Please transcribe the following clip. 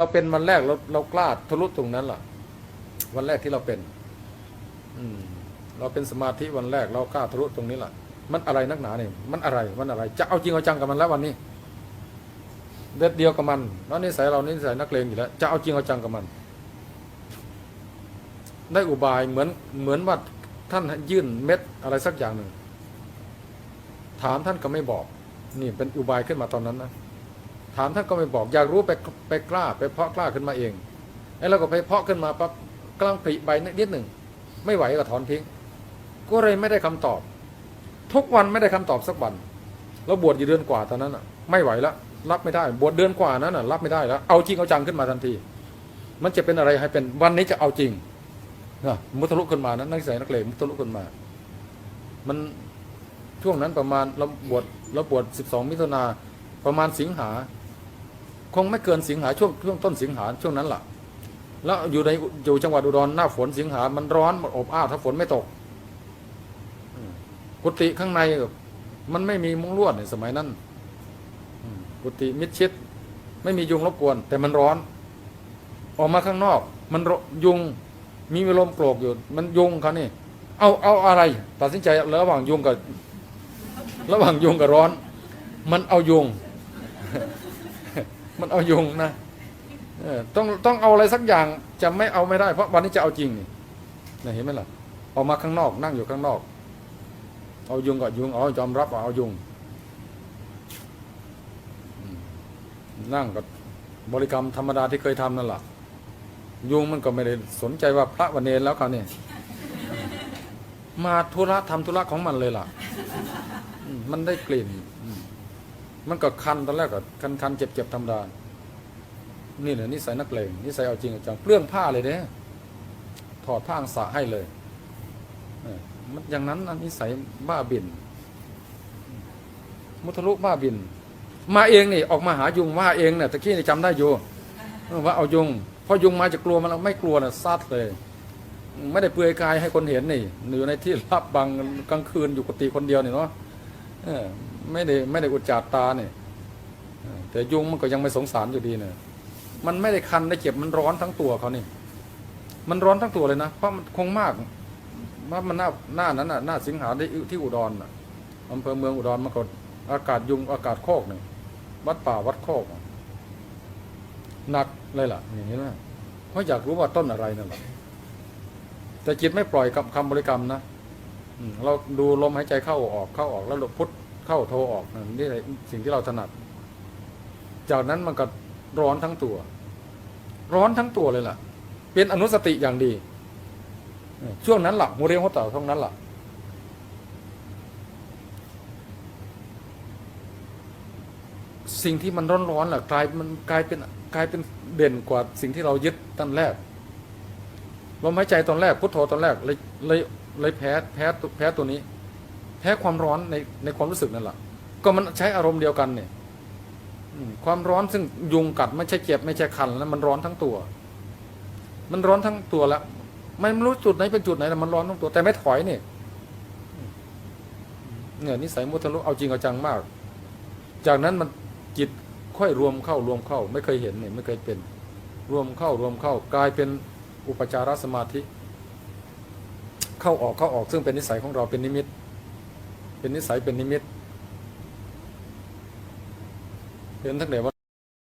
เราเป็นวันแรกเราเรากล้าทะลุตรงนั้นล่ะ วันแรกที่เราเป็น อืม เราเป็นสมาธิวันแรกเรากล้าทะลุตรงนี้ล่ะ มันอะไรนักหนาเนี่ยมันอะไรมันอะไร จะเอาจริงเอาจังกับมันแล้ววันนี้เด็ดเดียวกับมันแล้วนิสัยเรานิสัยนักเลงอยู่แล้วจะเอาจริงเอาจังกับมัน ได้อุบายเหมือนเหมือนว่าท่านยื่นเม็ดอะไรสักอย่างหนึ่งถามท่านก็ไม่บอก นี่เป็นอุบายขึ้นมาตอนนั้นนะ ถามท่านก็ไม่บอก อยากรู้ไปไปกล้า ไปเพาะกล้าขึ้นมาเองไอ้เราก็ไปเพาะขึ้นมาปั๊บกลังผลิใบนิดหนึ่งไม่ไหวก็ถอนทิ้ง ก็เลยไม่ได้คำตอบ ทุกวันไม่ได้คำตอบสักวันแล้วบวชอยู่เดือนกว่าตอนนั้นอะ ไม่ไหวแล้วรับไม่ได้ บวชเดือนกว่านั้นอะ รับไม่ได้แล้วเอาจริงเอาจังขึ้นมาทันที มันจะเป็นอะไรให้เป็นวันนี้จะเอาจริงนะมุทะลุขึ้นมานะนักศึกนักเลงมุทะลุขึ้นมา มันช่วงนั้นประมาณเราบวชเราบวชสิบสองมิถุนาประมาณสิงหา คงไม่เกินสิงหาช่วงช่วงต้นสิงหาช่วงนั้นแหละแล้วอยู่ในอยู่จังหวัดอุดรหน้าฝนสิงหา มันร้อนมันอบอ้าวถ้าฝนไม่ตกกุฏิข้างในมันไม่มีมุ้งลวดในสมัยนั้นกุฏิมิดชิด ไม่มียุงรบกวน แต่มันร้อน ออกมาข้างนอก มันยุงมีลมโกรกอยู่ มันยุงเขานี่ เอาเอาอะไร ตัดสินใจระหว่างยุงกับ ระหว่างยุงกับร้อน มันเอายุง มันเอายุงนะเออต้องต้องเอาอะไรสักอย่างจะไม่เอาไม่ได้ เพราะวันนี้จะเอาจริงนี่นะเห็นไหมล่ะออกมาข้างนอก นั่งอยู่ข้างนอก เอายุงกับยุงเอยอมรับว่าเอายุงนั่งกับบริกรรมธรรมดาที่เคยทำนั่นแหละยุงมันก็ไม่ได้สนใจว่าพระวันเนรแล้วเขาเนี่ยมาธุระทำธุระของมันเลยล่ะมมันได้กลิ่นอื มันก็คันตอนแรกก็คันคันเจ็บเจ็บธรรมดานี่แหละนิสัยนักเลงนิสัยเอาจริงจังเปลื้องผ้าเลยเด้ถอดผ้าอังสะให้เลยออมันอย่างนั้นนะนิสัยบ้าบิน มุทะลุบ้าบิน มาเองนี่ออกมาหายุงว่าเองเนี่ยตะกี้นี่จำได้อยู่ว่าเอายุงพอยุงมาจะกลัวมันไม่กลัวนะซัดเลย ไม่ได้เปลือยกายให้คนเห็นนี่อยู่ในที่รับบังกลางคืนอยู่กุฏิคนเดียวนี่เนาะ ไม่ได้ไม่ได้อุจจาตาเนี่ยแต่ยุงมันก็ยังไม่สงสารอยู่ดีเนี่ยมันไม่ได้คันได้เจ็บมันร้อนทั้งตัวเขานี่ มันร้อนทั้งตัวเลยนะเพราะมันคงมากว่ามันหน้าหน้านั้นน่ะหน้าสิงหาได้ที่อุดรน่ะอำเภอเมืองอุดรมันก็อากาศยุงอากาศโคกเนี่ยวัดป่าวัดโคกอะหนักเลยล่ะอย่างนี้นะเพราะอยากรู้ว่าต้นอะไรนั่นแหละแต่จิตไม่ปล่อยกับคำบริกรรมนะเราดูลมหายใจเข้าออกเข้าออกแล้วพุทธ เข้าโทรออกนั่นนี่สิ่งที่เราถนัด จากนั้นมันก็ร้อนทั้งตัว ร้อนทั้งตัวเลยล่ะ เป็นอนุสติอย่างดี ช่วงนั้นหลัหัวเรียวหัวเต่าช่วงนั้นหละสิ่งที่มันร้อนๆล่ะกลายมันกลายเป็นกลายเป็นเด่นกว่าสิ่งที่เรายึดตั้งแรกลมหายใจตอนแรกพุทโธตอนแรกเลยเลยเลยแพ้แพ้ตัวแพ้ตัวนี้ แพ้ความร้อนในในความรู้สึกนั่นแหละก็มันใช้อารมณ์เดียวกันเนี่ยความร้อนซึ่งยุงกัดไม่ใช่เจ็บไม่ใช่คันแล้วมันร้อนทั้งตัว มันร้อนทั้งตัวแล้วมันไม่รู้จุดไหนเป็นจุดไหนแต่มันร้อนทั้งตัว แต่ไม่ถอยเนี่ยเนี่ยนิสัยมุทะลุเอาจริงเอาจังมาก จากนั้นมันจิตค่อยรวมเข้ารวมเข้า ไม่เคยเห็นเนี่ยไม่เคยเป็น รวมเข้ารวมเข้ากลายเป็นอุปจารสมาธิ เข้าออกเข้าออกซึ่งเป็นนิสัยของเราเป็นนิมิต เป็นนิสัยเป็นนิมิตเห็นทั้งแต่ว่า